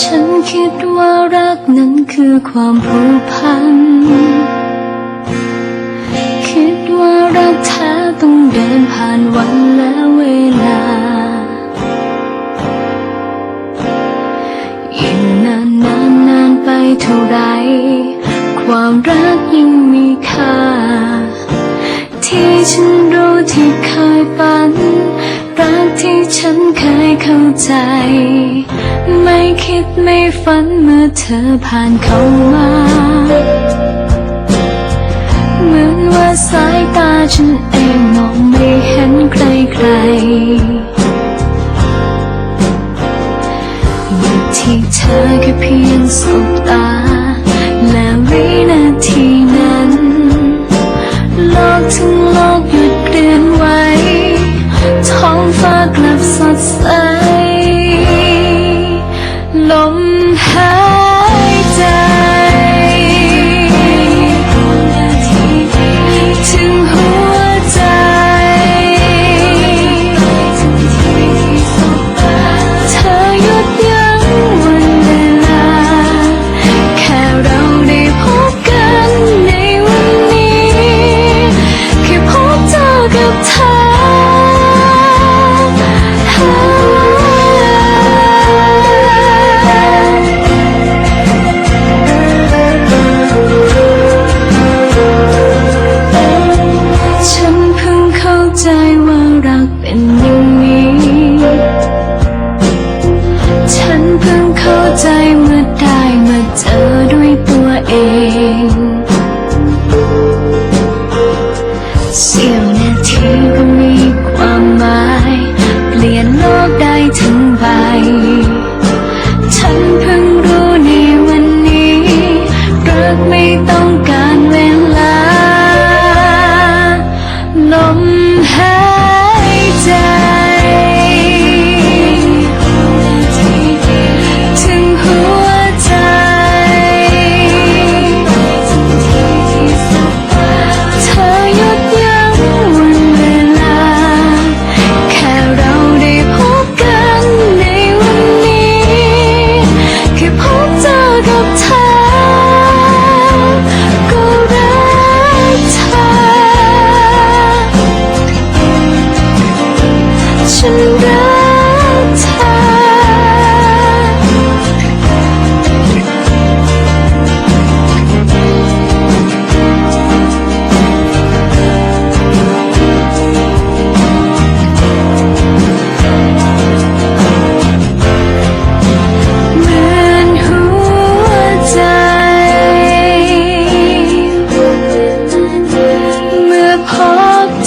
ฉันั้นคือความผูกพัน คิดว่ารักแท้ต้องเดินผ่านวันและเวลา ยิ่งนานนานนานไปเท่าไร ความรักยิ่งมีค่า ที่ฉันรู้ที่เคยฝัน ใจ ไม่คิดไม่ฝันเมื่อเธอผ่านเข้ามา เหมือนว่าสายตาฉันเองมองไม่เห็นใครใครอยู่ที่เธอแค่เพียงสบตา และวินาทีนั้นโลกทั้งโลกหยุดเปลี่ยนไว้ ท้องฟ้ากลับสดใส เ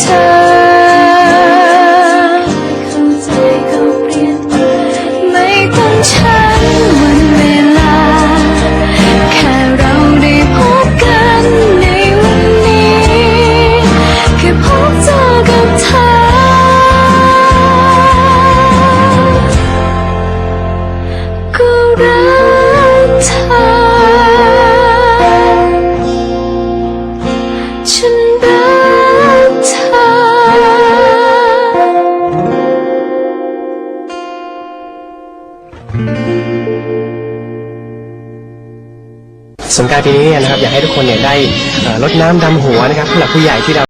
บ สงการปีนี้เนี่ยนะครับอยากให้ทุกคนเนี่ยได้ลดน้ำดำหัวนะครับผู้หลักผู้ใหญ่ที่เรา